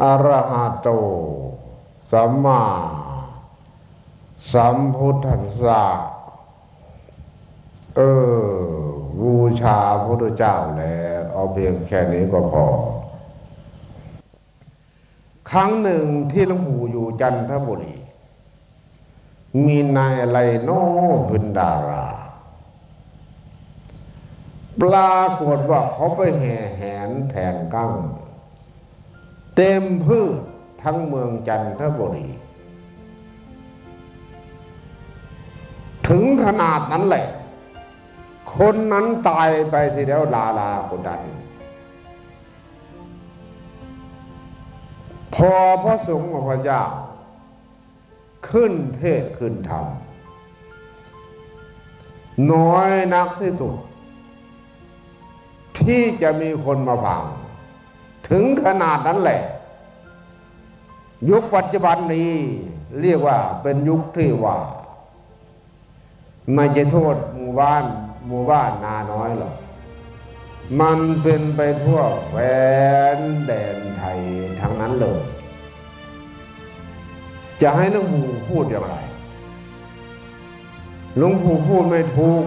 อระหะโต สัมมาสัมพุทธัสสะเออบูชาพระพุทธเจ้าแล้วเอาเพียงแค่นี้ก็พอ ครั้งหนึ่งที่หลวงปู่อยู่จันทบุรี มีนายอะไรโน้เป็นดารา ปรากฏว่าเขาไปแห่แหนแทนกั้ง เต็มพืชทั้งเมืองจันทบุรี ถึงขนาดนั้นแหละ คนนั้นตายไปทีเดียวลาลาคนนั้นพอพระสงฆ์ของพระเจ้า ขึ้นเทศขึ้นธรรมน้อยนักที่สุด ที่จะมีคนมาฟัง ถึงขนาดนั้นแหละ ยุคปัจจุบันนี้ เรียกว่าเป็นยุคที่ว่า ไม่จะโทษหมู่บ้านหมู่บ้านนาน้อยหรอกมันเป็นไปทั่วแหวนแดนไทยทั้งนั้นเลย จะให้หลวงปู่พูดอย่างไรหลวงปู่พูดไม่ถูก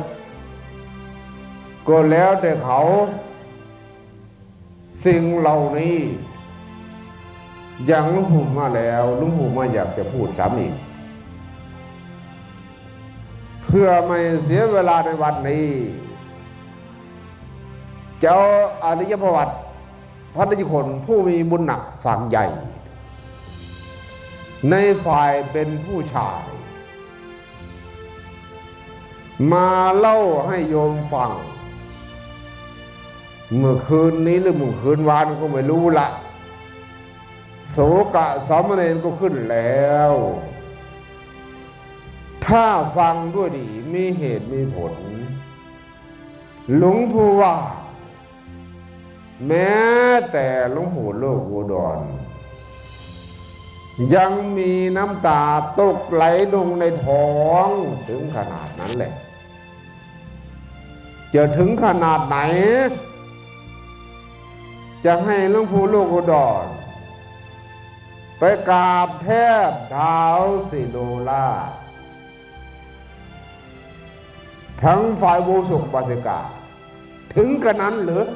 ก็แล้วแต่เขา สิ่งเหล่านี้อย่างลุงปู่มาแล้วลุงปู่มาอยากจะพูดซ้ำอีกเพื่อไม่เสียเวลาในวันนี้ เจ้าอริยประวัติพระนิจคนผู้มีบุญหนักสังใหญ่ ในฝ่ายเป็นผู้ชาย มาเล่าให้โยมฟัง เมื่อคืนนี้หรือเมื่อคืนวานก็ไม่รู้ละโสกะสามเณรก็ขึ้นแล้ว ถ้าฟังด้วยดีมีเหตุมีผล หลวงปู่ว่า แม้แต่หลวงปู่โลกอุดร ยังมีน้ำตาตกไหลลงในท้องถึงขนาดนั้นแหละ จะถึงขนาดไหน จะให้หลวงปู่โลกอุดร ไปกราบแทบเท้าสิโลลาชทั้งฝ่ายบูสุกปฏิกา ถึงกระนั้นหรือ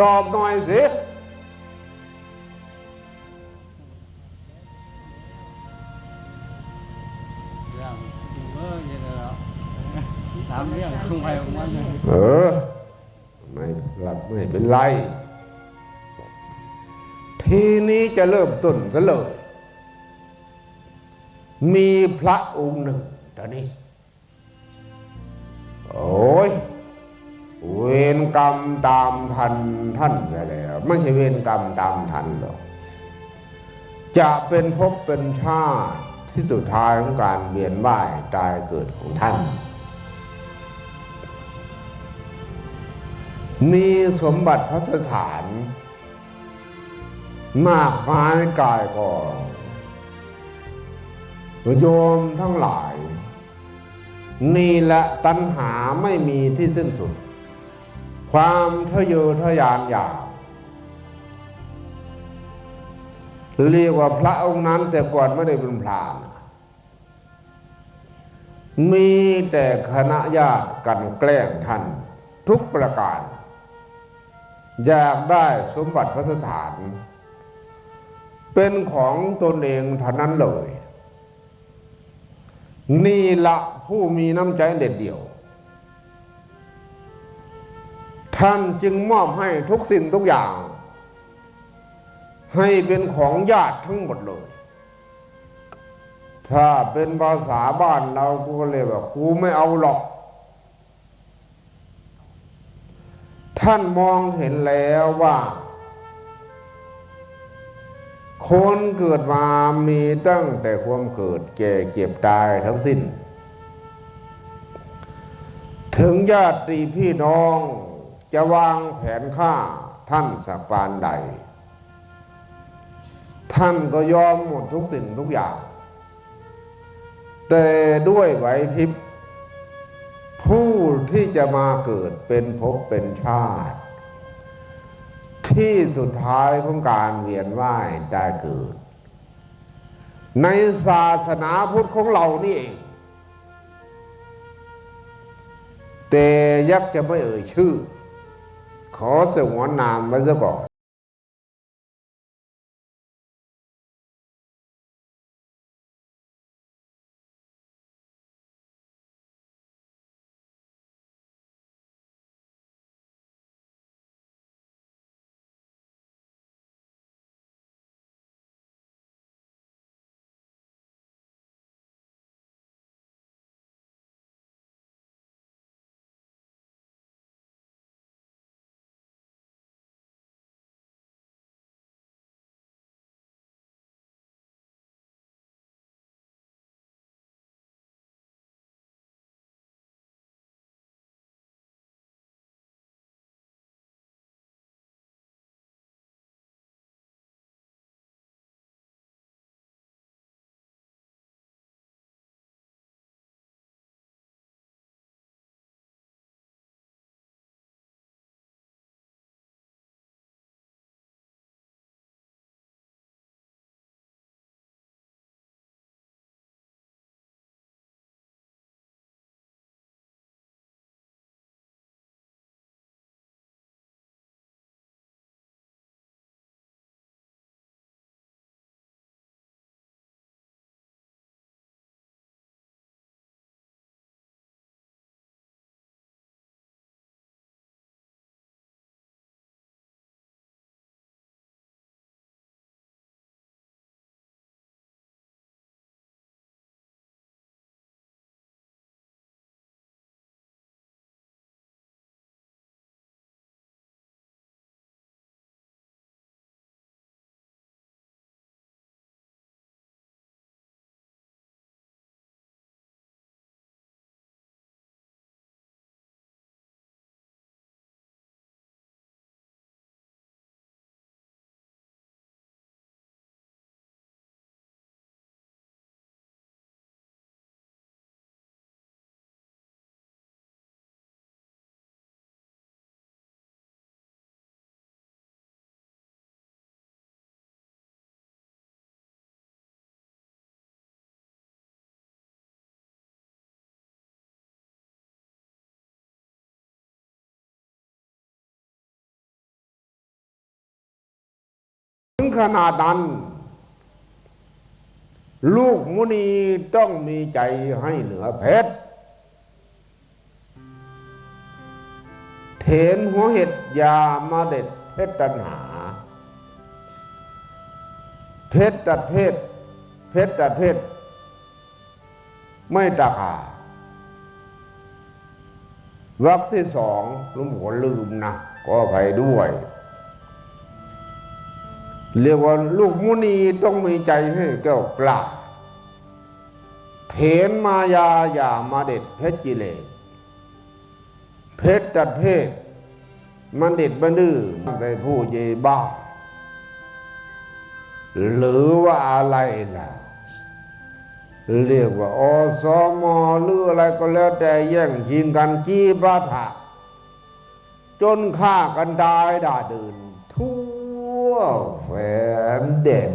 ตอบหน่อยสิเรื่องเออเยอะแล้วถามเรื่องของใครของมันเลยเออ ไม่หลับไม่เป็นไร ทีนี้จะเริ่มต้นกันเลยมีพระองค์หนึ่งตอนนี้ โอ้ยเวรกรรมตามทันท่านไปแล้วไม่ใช่เวรกรรมตามทันหรอกจะเป็นภพเป็นชาติที่สุดท้ายของการเวียนว่ายตายเกิดของท่าน มีสมบัติพัสถาน มากมายกายก่อนโยมทั้งหลาย นี่แหละตัณหาไม่มีที่สิ้นสุด ความทะเยอทะยานอยากเรียกว่าพระองค์นั้นแต่ก่อนไม่ได้เป็นพรามนมีแต่คณะญาติกันแกล้งท่านทุกประการ อยากได้สมบัติพระสถาน เป็นของตนเองเท่านั้นเลย นี่ละผู้มีน้ำใจเด็ดเดี่ยว ท่านจึงมอบให้ทุกสิ่งทุกอย่าง ให้เป็นของญาติทั้งหมดเลย ถ้าเป็นภาษาบ้านเราก็เรียกว่ากูไม่เอาหรอกท่านมองเห็นแล้วว่า คนเกิดมามีตั้งแต่ความเกิดแก่เจ็บตายทั้งสิ้น ถึงญาติพี่น้องจะวางแผนฆ่าท่านสักปานใด ท่านก็ยอมหมดทุกสิ่งทุกอย่าง แต่ด้วยไหวพริบผู้ที่จะมาเกิดเป็นภพเป็นชาติ ที่สุดท้ายของการเวียนว่ายได้เกิด ในศาสนาพุทธของเรานี่เองแต่ยักษ์จะไม่เอ่ยชื่อ ขอสงวนนามไว้ซะก่อน ถึงขนาดนั้น ลูกมุนีต้องมีใจให้เหนือเพชรเถนหัวเห็ดยามาเด็ดเพชรตันหา เพชรตัดเพชรเพชรตัดเพชรไม่ตาขาวักที่สองลุงหัวลืมนะก็อภัยด้วย เรียกว่าลูกมุนีต้องมีใจให้แก้วกล้าเถนมายาอย่ามาเด็ดเพชรกิเลสเพชรตัดเพศมันเด็ดบันดื้อแต่ผู้เยบ้า หรือว่าอะไรล่ะเรียกว่าอสมหรืออะไรก็แล้วแต่แย่งชิงกันจี้ประทะจนฆ่ากันตายด่าดืนทั่ว แฝนเด่น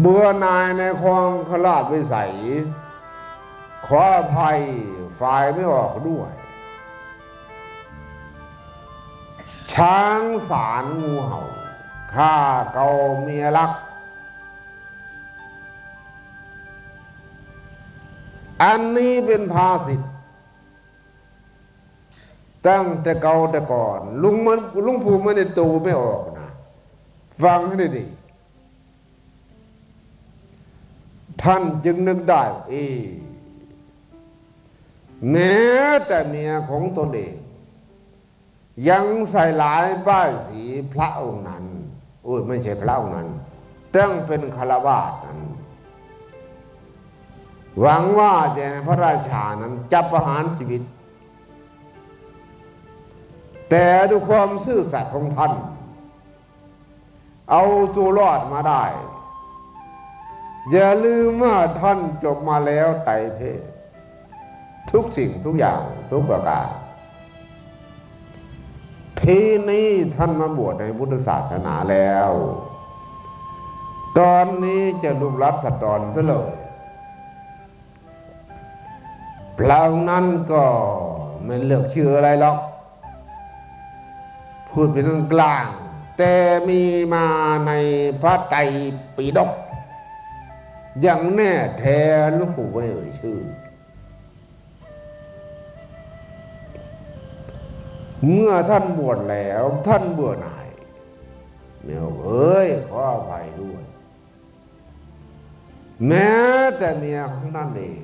เบื่อนายในความขลาดวิสัย ขออภัยฝ่ายไม่ออกด้วย ช้างสารงูเห่าฆ่าเกาเมียรัก อันนี้เป็นภาษิต ตั้งแต่เก่าแต่ก่อน ลุงมันลุงภูมิไม่ได้ตูไม่ออกนะฟังให้ดีท่านจึงนึกได้เอแม้แต่เมียของตนเอง ยังใส่หลายป้ายสีพระองค์นั้นโอ้ยไม่ใช่พระองค์นั้นตั้งเป็นคารวาสนั้น หวังว่าจะพระราชานั้นจับประหารชีวิต แต่ด้วยความซื่อสัตย์ของท่าน เอาตัวรอดมาได้ อย่าลืมว่าท่านจบมาแล้วไตเพศทุกสิ่งทุกอย่างทุกประการทีนี้ท่านมาบวชในพุทธศาสนาแล้ว ตอนนี้จะลุกลับสัดอนซะเลยเปล่านั้นก็ไม่เลือกชื่ออะไรหรอก พูดเป็นกลาง แต่มีมาในพระไตรปิฎกอย่างแน่แท้ลูกปู่ไม่เอ่ยชื่อ เมื่อท่านบวชแล้วท่านเบื่อหน่ายเมียเอ้ยขออภัยด้วย แม้แต่เมียของท่านเอง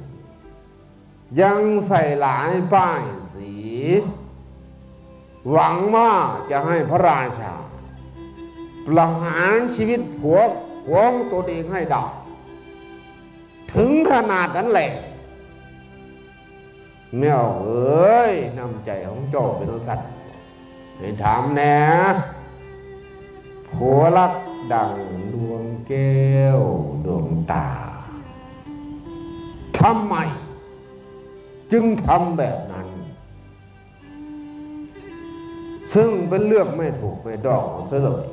ยังใส่หลายป้ายสี หวังว่าจะให้พระราชา ประหารชีวิตผัวผัวของตัวเองให้ได้ถึงขนาดนั้นแหละแมวเอ้ยน้ำใจของเจ้าเป็นสัตว์ให้ถามแน่ผัวรักดังดวงแก้วดวงตาทำไม จึงทำแบบนั้น ซึ่งเป็นเรื่องไม่ถูกไม่ต้องซะเลย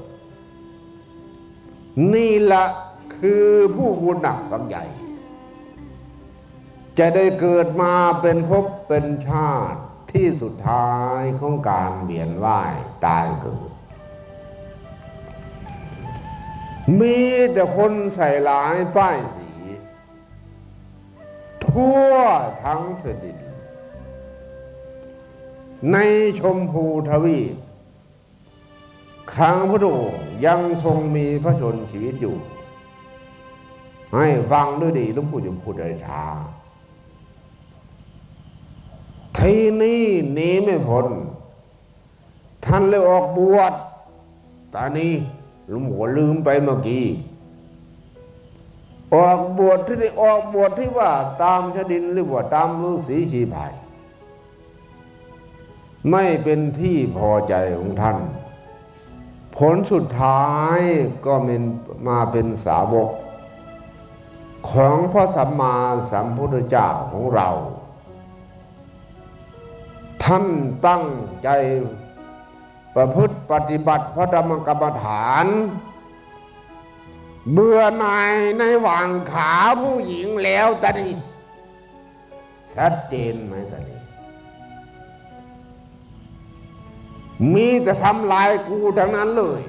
นี่ละคือผู้บุญหนักสังใหญ่ จะได้เกิดมาเป็นภพเป็นชาติที่สุดท้ายของการเวียนว่ายตายเกิด มีแต่คนใส่หลายป้ายสี ทั่วทั้งแผ่นดิน ในชมพูทวีปข้างพระองค์ยังทรงมีพระชนชีวิตอยู่ ให้ฟังด้วยดีลุงปู่จะพูดอะไรช้าทีนี้หนีไม่พ้นท่านเลยออกบวชตอนนี้ลุงหัวลืมไปเมื่อกี้ออกบวชที่ได้ออกบวชที่ว่าตามชดินหรือว่าตามฤาษีชีพาย ไม่เป็นที่พอใจของท่าน ผลสุดท้ายก็เป็นมาเป็นสาวก ของพระสัมมาสัมพุทธเจ้าของเรา ท่านตั้งใจประพฤติปฏิบัติพระธรรมกรรมฐาน เบื่อหน่ายในหว่างขาผู้หญิงแล้วตอนนี้ชัดเจนไหมตอนนี้ มีแต่ทำลายกูทั้งนั้นเลย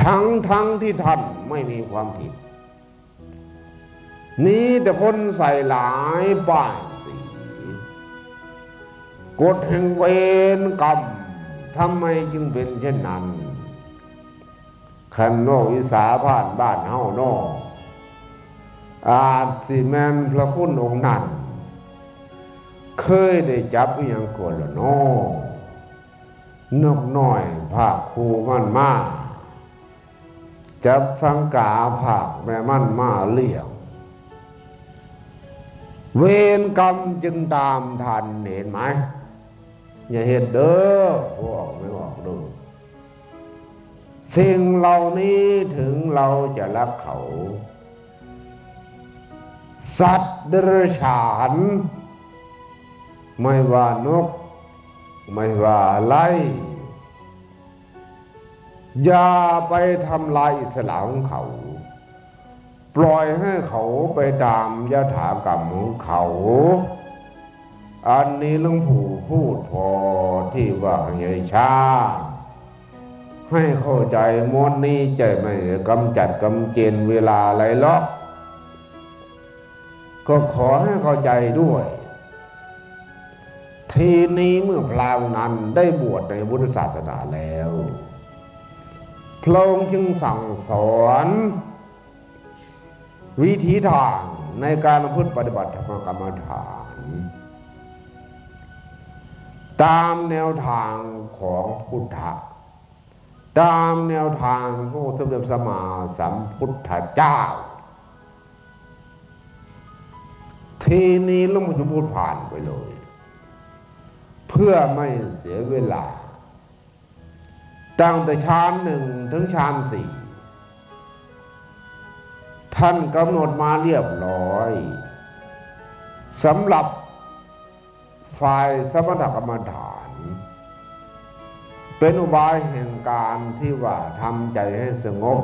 ทั้งทั้งที่ท่านไม่มีความผิดมีแต่คนใส่หลายป้ายสีกฎแห่งเวรกรรมทำไมจึงเป็นเช่นนั้นขันโนวิสาพานบ้านเฮาโนออาจสิแมนพระคุณองค์นั้น เคยได้จับอย่างกวนละโนนกน้อยภาคคูมันมาจับสังกาภาคแม่มันมาเลี้ยงเวรกรรมจึงตามทันเห็นไหม อย่าเห็นเด้อพวกไม่บอกเด้อสิ่งเหล่านี้ถึงเราจะรักเขา สัตว์เดรัจฉาน ไม่ว่านก ไม่ว่าอะไรอย่าไปทำลายอิสลามของเขา ปล่อยให้เขาไปตามยถากรรมของเขา อันนี้หลุงปู่พูดพอที่ว่าใหญ่ชา ให้เข้าใจมนนี้ใจไม่กำจัดกำเจนเวลาอะไรหรอกก็ขอให้เข้าใจด้วย ทีนี้เมื่อพราวนั้นได้บวชในพุทธศาสนาแล้วพระองค์จึงสั่งสอน วิธีทางในการพฤติปฏิบัติธรรมกรรมฐาน ตามแนวทางของพุทธะตามแนวทางของสมเด็จสมาสัมพุทธเจ้า ทีนี้เราจะพูดผ่านไปเลย เพื่อไม่เสียเวลา ตั้งแต่ชานหนึ่งถึงชานสี่ท่านกำหนดมาเรียบร้อยสำหรับฝ่ายสมถกรรมฐาน เป็นอุบายแห่งการที่ว่าทำใจให้สงบ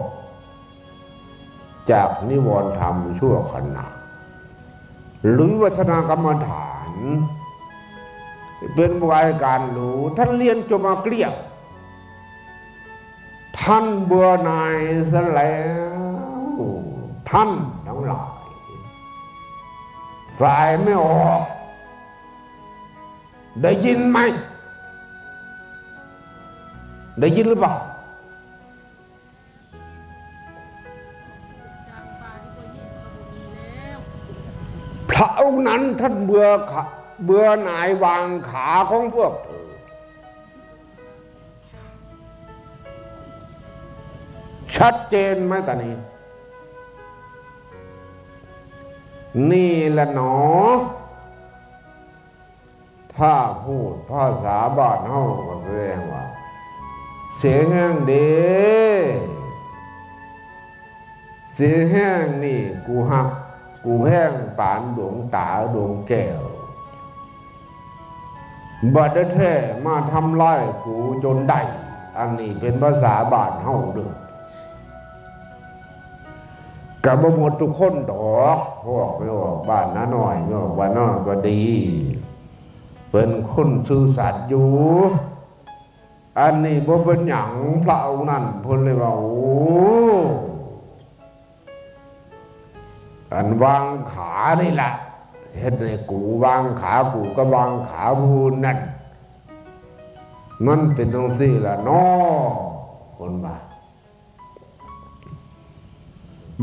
จากนิวรณ์ธรรมชั่วขณะหรือวัฒนากรรมฐาน เป็นอุบายการรู้ ท่านเรียนจบมาเกลี้ยงท่านเบื่อหน่ายซะแล้วท่านทั้งหลายฝ่ายไม่ออก ได้ยินไหม ได้ยินหรือเปล่าจางปลาที่ตัวยิ่งกระบุมีแล้วพระองค์นั้นท่านเบื่อขา เบื่อหนายวางขาของพวกเธอชัดเจนไหมตอนนี้ นี่แหละหนอ ถ้าพูดภาษาบ้านเฮาก็แสดงว่า เสียงแห้งเด้เสียงแห้งนี่ กูหัก กูแห้งปานดวงตาดวงแก้ว บัดแท้มาทำลายกูจนได้อันนี้เป็นภาษาบ้านเฮาเด้อกับหมดทุกคนดอกพวกไม่ออกบ้านน้าหน่อยไม่ออกบ้านน้อก็ดี เป็นคนซื่อสัตย์อยู่ อันนี้บ่เป็นหยังพระองค์นั้นพิ่นเลยว่าโอ้อันวางขานี่แหละ เห็นในกูวางขากูก็วางขาพูนนั่นมันเป็นตรงสี่ละนอคนมา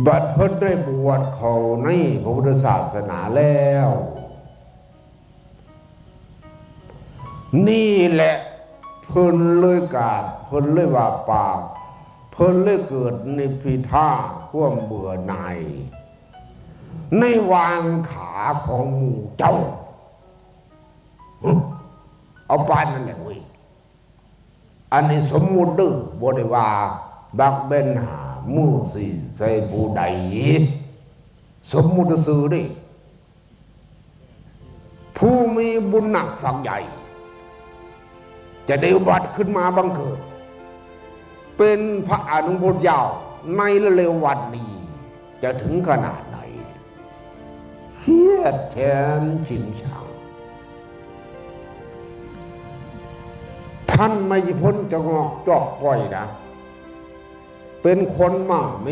บัดเพิ่นได้บวชเขาในพระพุทธศาสนาแล้ว นี่แหละเพิ่นเลยกาดเพิ่นเลยว่าปากเพิ่นเลยเกิดในพิท่าข่วมเบื่อหน่าย ในวางขาของหมู่เจ้า เอาปานนั่นแหละเว้ยอันนี้สมมุติดื้อบริว่าบักเบนหามู่สีใส่ผู้ใด สมมุติสื่อดิผู้มีบุญหนักสักใหญ่ จะได้อุบัติขึ้นมาบังเกิด เป็นพระอนุโมทยาวในเร็ววันนี้ จะถึงขนาด ไหนเครียดแค้นชิงชังท่านไม่พ้นจะงอกจอกก้อยนะ เป็นคนมั่งมี